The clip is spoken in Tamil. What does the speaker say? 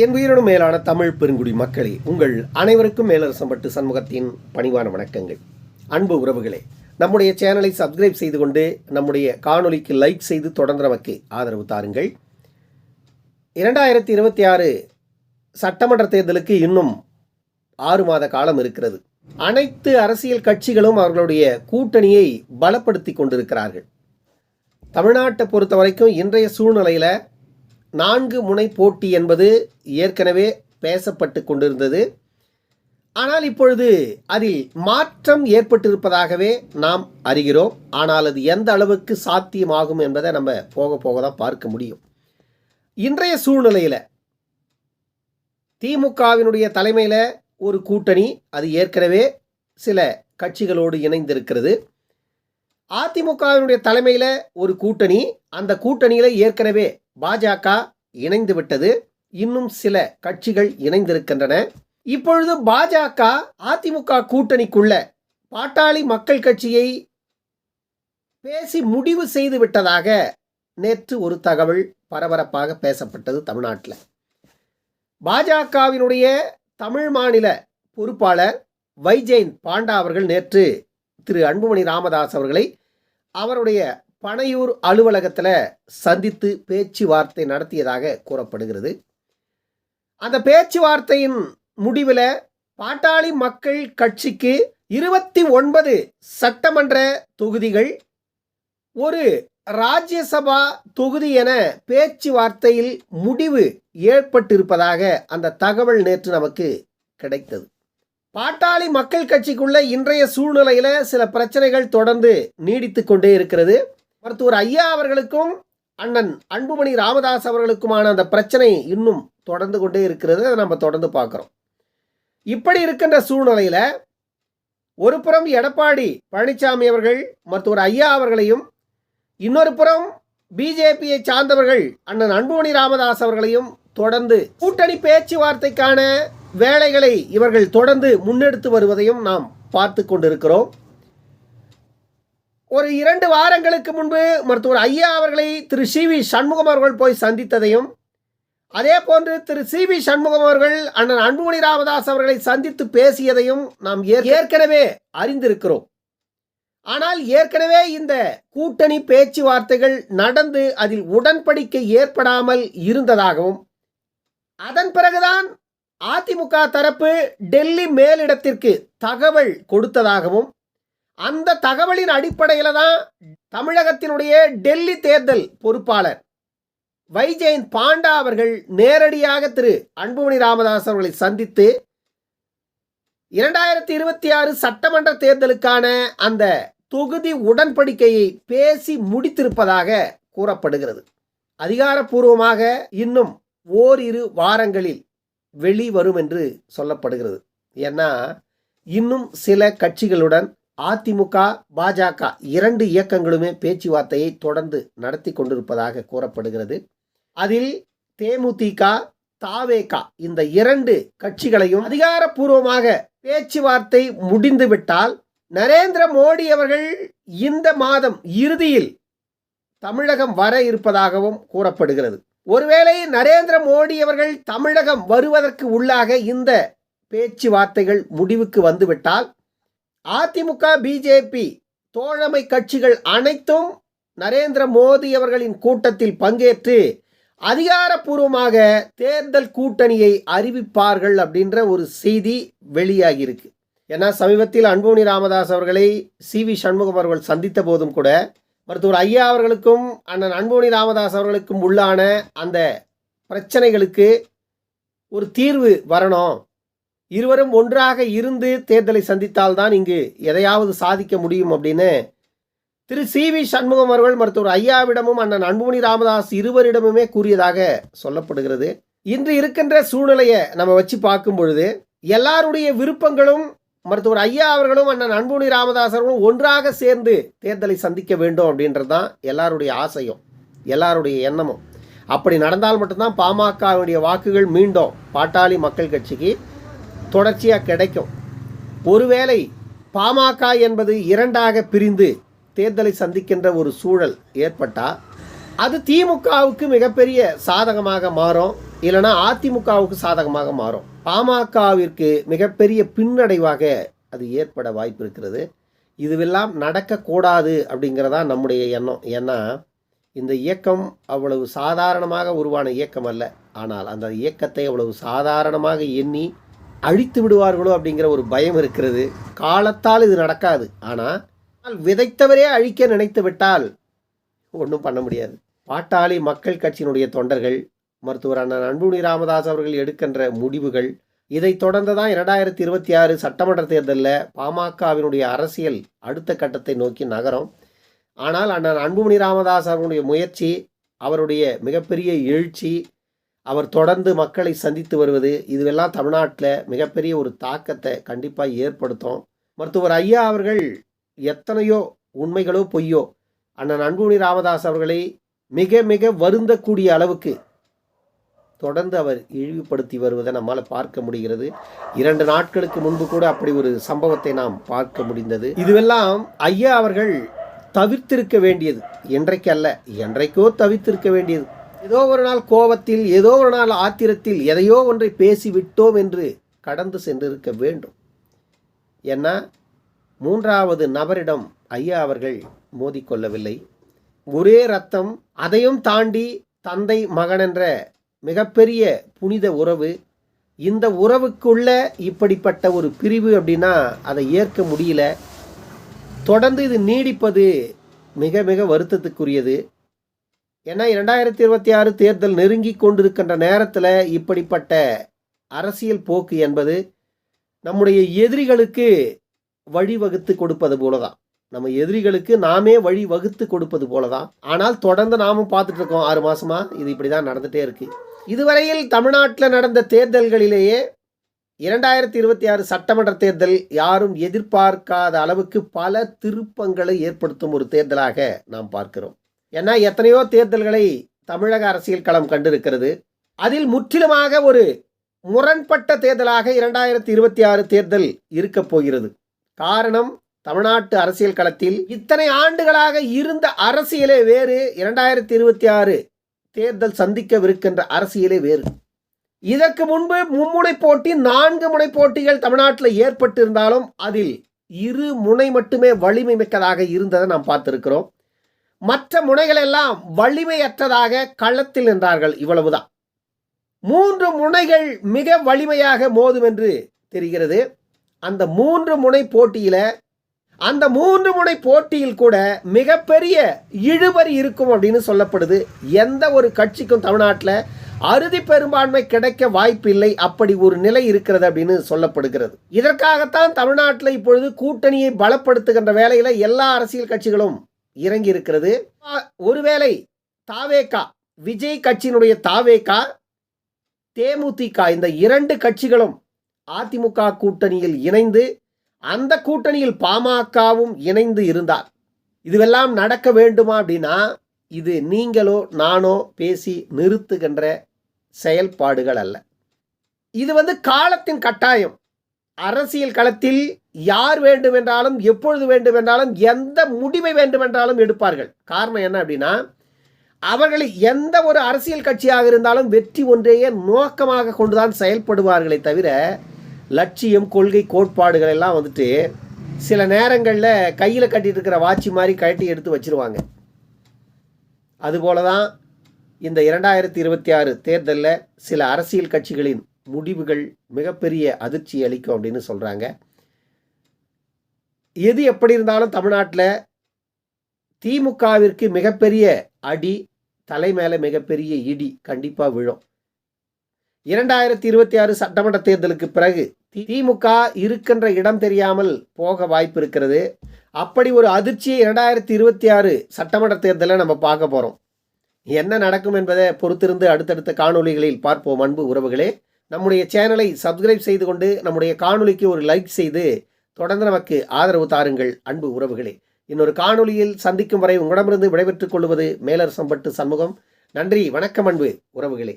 என் உயிரினும் மேலான தமிழ் பெருங்குடி மக்களே உங்கள் அனைவருக்கும் மேலரசம்பட்டு சண்முகத்தின் பணிவான வணக்கங்கள். அன்பு உறவுகளே நம்முடைய சேனலை சப்ஸ்கிரைப் செய்து கொண்டு நம்முடைய காணொலிக்கு லைக் செய்து தொடர்ந்து நமக்கு ஆதரவு தாருங்கள். இரண்டாயிரத்தி இருபத்தி ஆறு சட்டமன்ற தேர்தலுக்கு இன்னும் ஆறு மாத காலம் இருக்கிறது. அனைத்து அரசியல் கட்சிகளும் அவர்களுடைய கூட்டணியை பலப்படுத்தி கொண்டிருக்கிறார்கள். தமிழ்நாட்டை பொறுத்த வரைக்கும் இன்றைய சூழ்நிலையில் நான்கு முனை போட்டி என்பது ஏற்கனவே பேசப்பட்டு கொண்டிருந்தது. ஆனால் இப்பொழுது அதில் மாற்றம் ஏற்பட்டிருப்பதாகவே நாம் அறிகிறோம். ஆனால் அது எந்த அளவுக்கு சாத்தியமாகும் என்பதை நம்ம போக போக தான் பார்க்க முடியும். இன்றைய சூழ்நிலையில் திமுகவினுடைய தலைமையில் ஒரு கூட்டணி அது ஏற்கனவே சில கட்சிகளோடு இணைந்திருக்கிறது. அதிமுகவினுடைய தலைமையில் ஒரு கூட்டணி. அந்த கூட்டணியில் ஏற்கனவே பாஜக இணைந்து விட்டது இன்னும் சில கட்சிகள் இணைந்திருக்கின்றன. இப்பொழுது பாஜக அதிமுக கூட்டணிக்குள்ள பாட்டாளி மக்கள் கட்சியை பேசி முடிவு செய்து விட்டதாக நேற்று ஒரு தகவல் பரபரப்பாக பேசப்பட்டது தமிழ்நாட்டில். பாஜகவினுடைய தமிழ் மாநில பொறுப்பாளர் வைஜெயந்த் பாண்டா அவர்கள் நேற்று திரு அன்புமணி ராமதாஸ் அவர்களை அவருடைய பனையூர் அலுவலகத்தில் சந்தித்து பேச்சுவார்த்தை நடத்தியதாக கூறப்படுகிறது. அந்த பேச்சுவார்த்தையின் முடிவில் பாட்டாளி மக்கள் கட்சிக்கு இருபத்தி ஒன்பது சட்டமன்ற தொகுதிகள் ஒரு ராஜ்யசபா தொகுதி என பேச்சுவார்த்தையில் முடிவு ஏற்பட்டிருப்பதாக அந்த தகவல் நேற்று நமக்கு கிடைத்தது. பாட்டாளி மக்கள் கட்சிக்குள்ள இன்றைய சூழ்நிலையில் சில பிரச்சனைகள் தொடர்ந்து நீடித்து கொண்டே இருக்கிறது. மருத்துவர் ஐயா அவர்களுக்கும் அண்ணன் அன்புமணி ராமதாஸ் அவர்களுக்குமான அந்த பிரச்சனை இன்னும் தொடர்ந்து கொண்டே இருக்கிறது. அதை நம்ம தொடர்ந்து பார்க்குறோம். இப்படி இருக்கின்ற சூழ்நிலையில் ஒரு புறம் எடப்பாடி பழனிசாமி அவர்கள் மருத்துவர் ஐயா அவர்களையும் இன்னொரு புறம் பிஜேபியை சார்ந்தவர்கள் அண்ணன் அன்புமணி ராமதாஸ் அவர்களையும் தொடர்ந்து கூட்டணி பேச்சுவார்த்தைக்கான வேலைகளை இவர்கள் தொடர்ந்து முன்னெடுத்து வருவதையும் நாம் பார்த்து கொண்டிருக்கிறோம். ஒரு இரண்டு வாரங்களுக்கு முன்பு மருத்துவர் ஐயா அவர்களை திரு சி வி சண்முகம் அவர்கள் போய் சந்தித்ததையும் அதே போன்று திரு சி வி சண்முகம் அவர்கள் அண்ணன் அன்புமணி ராமதாஸ் அவர்களை சந்தித்து பேசியதையும் நாம் ஏற்கனவே அறிந்திருக்கிறோம். ஆனால் ஏற்கனவே இந்த கூட்டணி பேச்சுவார்த்தைகள் நடந்து அதில் உடன்படிக்கை ஏற்படாமல் இருந்ததாகவும் அதன் பிறகுதான் அதிமுக தரப்பு டெல்லி மேலிடத்திற்கு தகவல் கொடுத்ததாகவும் அந்த தகவலின் அடிப்படையில் தான் தமிழகத்தினுடைய டெல்லி தேர்தல் பொறுப்பாளர் வைஜெயந்த் பாண்டா அவர்கள் நேரடியாக திரு. அன்புமணி ராமதாஸ் அவர்களை சந்தித்து இரண்டாயிரத்தி இருபத்தி ஆறு சட்டமன்ற தேர்தலுக்கான அந்த தொகுதி உடன்படிக்கையை பேசி முடித்திருப்பதாக கூறப்படுகிறது. அதிகாரப்பூர்வமாக இன்னும் ஓரிரு வாரங்களில் வெளிவரும் என்று சொல்லப்படுகிறது. ஏன்னா இன்னும் சில கட்சிகளுடன் அதிமுக பாஜக இரண்டு இயக்கங்களுமே பேச்சுவார்த்தையை தொடர்ந்து நடத்தி கொண்டிருப்பதாக கூறப்படுகிறது. அதில் தேமுதிக தாவேகா இந்த இரண்டு கட்சிகளையும் அதிகாரப்பூர்வமாக பேச்சுவார்த்தை முடிந்துவிட்டால் நரேந்திர மோடி அவர்கள் இந்த மாதம் இறுதியில் தமிழகம் வர இருப்பதாகவும் கூறப்படுகிறது. ஒருவேளை நரேந்திர மோடி அவர்கள் தமிழகம் வருவதற்கு உள்ளாக இந்த பேச்சுவார்த்தைகள் முடிவுக்கு வந்துவிட்டால் அதிமுக பிஜேபி தோழமை கட்சிகள் அனைத்தும் நரேந்திர மோடி அவர்களின் கூட்டத்தில் பங்கேற்று அதிகாரப்பூர்வமாக தேர்தல் கூட்டணியை அறிவிப்பார்கள் அப்படின்ற ஒரு செய்தி வெளியாகியிருக்கு. ஏன்னா சமீபத்தில் அன்புமணி ராமதாஸ் அவர்களை சி வி சண்முகம் அவர்கள் சந்தித்த போதும் கூட மருத்துவர் ஐயா அவர்களுக்கும் அண்ணன் அன்புமணி ராமதாஸ் அவர்களுக்கும் உள்ளான அந்த பிரச்சனைகளுக்கு ஒரு தீர்வு வரணும். இருவரும் ஒன்றாக இருந்து தேர்தலை சந்தித்தால்தான் இங்கு எதையாவது சாதிக்க முடியும் அப்படின்னு திரு சி வி சண்முகம் அவர்கள் மருத்துவர் ஐயாவிடமும் அண்ணன் அன்புமணி ராமதாஸ் இருவரிடமுமே கூறியதாக சொல்லப்படுகிறது. இன்று இருக்கின்ற சூழ்நிலையை நம்ம வச்சு பார்க்கும் பொழுது எல்லாருடைய விருப்பங்களும் மருத்துவர் ஐயா அவர்களும் அண்ணன் அன்புணி ராமதாசர்களும் ஒன்றாக சேர்ந்து தேர்தலை சந்திக்க வேண்டும் அப்படின்றது தான் எல்லாருடைய ஆசையும் எல்லாருடைய எண்ணமும். அப்படி நடந்தால் மட்டும்தான் பாமகவுடைய வாக்குகள் மீண்டும் பாட்டாளி மக்கள் கட்சிக்கு தொடர்ச்சியாக கிடைக்கும். ஒருவேளை பாமக என்பது இரண்டாக பிரிந்து தேர்தலை சந்திக்கின்ற ஒரு சூழல் ஏற்பட்டால் அது திமுகவுக்கு மிகப்பெரிய சாதகமாக மாறும் இல்லைன்னா அதிமுகவுக்கு சாதகமாக மாறும். பாமகவிற்கு மிகப்பெரிய பின்னடைவாக அது ஏற்பட வாய்ப்பு இருக்கிறது இதுவெல்லாம் நடக்கக்கூடாது அப்படிங்கிறதா நம்முடைய எண்ணம். ஏன்னா இந்த இயக்கம் அவ்வளவு சாதாரணமாக உருவான இயக்கம் அல்ல. ஆனால் அந்த இயக்கத்தை அவ்வளவு சாதாரணமாக எண்ணி அழித்து விடுவார்களோ அப்படிங்கிற ஒரு பயம் இருக்கிறது. காலத்தால் இது நடக்காது. ஆனால் விதைத்தவரே அழிக்க நினைத்து விட்டால் ஒன்றும் பண்ண முடியாது. பாட்டாளி மக்கள் கட்சியினுடைய தொண்டர்கள் மருத்துவர் அண்ணன் அன்புமணி ராமதாஸ் அவர்கள் எடுக்கின்ற முடிவுகள். இதை தொடர்ந்து தான் இரண்டாயிரத்தி இருபத்தி ஆறு சட்டமன்ற தேர்தலில் பாமகவினுடைய அரசியல் அடுத்த கட்டத்தை நோக்கி நகரும். ஆனால் அண்ணன் அன்புமணி ராமதாஸ் அவருடைய முயற்சி அவருடைய மிகப்பெரிய எழுச்சி அவர் தொடர்ந்து மக்களை சந்தித்து வருவது இதுவெல்லாம் தமிழ்நாட்டில் மிகப்பெரிய ஒரு தாக்கத்தை கண்டிப்பாக ஏற்படுத்தும். மருத்துவர் ஐயா அவர்கள் எத்தனையோ உண்மைகளோ பொய்யோ அண்ணன் அன்புமணி ராமதாஸ் அவர்களை மிக மிக வருந்தக்கூடிய அளவுக்கு தொடர்ந்து அவர் இழிவுபடுத்தி வருவதை நம்மால் பார்க்க முடிகிறது. இரண்டு நாட்களுக்கு முன்பு கூட அப்படி ஒரு சம்பவத்தை நாம் பார்க்க முடிந்தது. இதுவெல்லாம் ஐயா அவர்கள் தவிர்த்திருக்க வேண்டியது. என்றைக்கு அல்ல என்றைக்கோ தவிர்த்திருக்க வேண்டியது. ஏதோ ஒரு நாள் கோபத்தில் ஏதோ ஒரு நாள் ஆத்திரத்தில் எதையோ ஒன்றை பேசிவிட்டோம் என்று கடந்து சென்றிருக்க வேண்டும். ஏன்னா மூன்றாவது நபரிடம் ஐயா அவர்கள் மோதிக்கொள்ளவில்லை. ஒரே ரத்தம் அதையும் தாண்டி தந்தை மகன் என்ற மிகப்பெரிய புனித உறவு. இந்த உறவுக்குள்ள இப்படிப்பட்ட ஒரு பிரிவு அப்படின்னா அதை ஏற்க முடியல. தொடர்ந்து இது நீடிப்பது மிக மிக வருத்தத்துக்குரியது. ஏன்னா இரண்டாயிரத்தி இருபத்தி ஆறு தேர்தல் நெருங்கி கொண்டிருக்கின்ற நேரத்தில் இப்படிப்பட்ட அரசியல் போக்கு என்பது நம்முடைய எதிரிகளுக்கு வழிவகுத்து கொடுப்பது போல தான் நம்ம எதிரிகளுக்கு நாமே வழி வகுத்து கொடுப்பது போல தான் ஆனால் தொடர்ந்து நாமும் பார்த்துட்டு இருக்கோம் ஆறு மாசமா இது இப்படி தான் நடந்துகிட்டே இருக்கு. இதுவரையில் தமிழ்நாட்டில் நடந்த தேர்தல்களிலேயே இரண்டாயிரத்தி இருபத்தி ஆறு சட்டமன்ற தேர்தல் யாரும் எதிர்பார்க்காத அளவுக்கு பல திருப்பங்களை ஏற்படுத்தும் ஒரு தேர்தலாக நாம் பார்க்கிறோம். ஏன்னா எத்தனையோ தேர்தல்களை தமிழக அரசியல் களம் கண்டிருக்கிறது. அதில் முற்றிலுமாக ஒரு முரண்பட்ட தேர்தலாக இரண்டாயிரத்தி இருபத்தி ஆறு தேர்தல் இருக்கப் போகிறது. காரணம் தமிழ்நாட்டு அரசியல் களத்தில் இத்தனை ஆண்டுகளாக இருந்த அரசியலே வேறு. இரண்டாயிரத்தி இருபத்தி ஆறு தேர்தல் சந்திக்கவிருக்கின்ற அரசியலே வேறு. இதற்கு முன்பு மும்முனை போட்டி நான்கு முனை போட்டிகள் தமிழ்நாட்டில் ஏற்பட்டிருந்தாலும் அதில் இரு முனை மட்டுமே வலிமை மிக்கதாக இருந்ததை நாம் பார்த்திருக்கிறோம். மற்ற முனைகளெல்லாம் வலிமையற்றதாக களத்தில் நின்றார்கள் இவ்வளவுதான். மூன்று முனைகள் மிக வலிமையாக மோதும் என்று தெரிகிறது. அந்த மூன்று முனை போட்டியில் அந்த மூன்று முனை போட்டியில் கூட மிகப்பெரிய இழுபறி இருக்கும் அப்படின்னு சொல்லப்படுது. எந்த ஒரு கட்சிக்கும் தமிழ்நாட்டில் அறுதி பெரும்பான்மை கிடைக்க வாய்ப்பில்லை. அப்படி ஒரு நிலை இருக்கிறது அப்படின்னு சொல்லப்படுகிறது. இதற்காகத்தான் தமிழ்நாட்டில் இப்பொழுது கூட்டணியை பலப்படுத்துகின்ற வேலையில் எல்லா அரசியல் கட்சிகளும் இறங்கி இருக்கிறது. ஒருவேளை தாவேகா விஜய் கட்சியினுடைய தாவேகா தேமுதிக இந்த இரண்டு கட்சிகளும் அதிமுக கூட்டணியில் இணைந்து அந்த கூட்டணியில் பாமகவும் இணைந்து இருந்தார். இதுவெல்லாம் நடக்க வேண்டுமா அப்படின்னா இது நீங்களோ நானோ பேசி நிறுத்துகின்ற செயல்பாடுகள் அல்ல. இது வந்து காலத்தின் கட்டாயம். அரசியல் களத்தில் யார் வேண்டுமென்றாலும் எப்பொழுது வேண்டுமென்றாலும் எந்த முடிவை வேண்டுமென்றாலும் எடுப்பார்கள். காரணம் என்ன அப்படின்னா அவர்கள் எந்த ஒரு அரசியல் கட்சியாக இருந்தாலும் வெற்றி ஒன்றையே நோக்கமாக கொண்டுதான் செயல்படுவார்களே தவிர லட்சியம் கொள்கை கோட்பாடுகள் எல்லாம் வந்துட்டு சில நேரங்களில் கையில் கட்டிட்டு இருக்கிற வாட்சி மாதிரி கழட்டி எடுத்து வச்சிருவாங்க. அதுபோல தான் இந்த இரண்டாயிரத்தி இருபத்தி ஆறு தேர்தலில் சில அரசியல் கட்சிகளின் முடிவுகள் மிகப்பெரிய அதிர்ச்சி அளிக்கும் அப்படின்னு சொல்கிறாங்க எது எப்படி இருந்தாலும் தமிழ்நாட்டில் திமுகவிற்கு மிகப்பெரிய அடி தலை மேலே மிகப்பெரிய இடி கண்டிப்பாக விழும். இரண்டாயிரத்தி இருபத்தி ஆறு சட்டமன்ற தேர்தலுக்கு பிறகு திமுக இருக்கின்ற இடம் தெரியாமல் போக வாய்ப்பு இருக்கிறது அப்படி ஒரு அதிர்ச்சியை இரண்டாயிரத்தி இருபத்தி ஆறு சட்டமன்ற தேர்தலில் நம்ம பார்க்க போகிறோம் என்ன நடக்கும் என்பதை பொறுத்திருந்து அடுத்தடுத்த காணொளிகளில் பார்ப்போம் அன்பு உறவுகளே. நம்முடைய சேனலை சப்ஸ்கிரைப் செய்து கொண்டு நம்முடைய காணொலிக்கு ஒரு லைக் செய்து தொடர்ந்து நமக்கு ஆதரவு தாருங்கள் அன்பு உறவுகளே. இன்னொரு காணொலியில் சந்திக்கும் வரை உங்களிடமிருந்து விடைபெற்றுக் கொள்வது மேலர் சம்பட்டு சண்முகம். நன்றி வணக்கம் அன்பு உறவுகளே.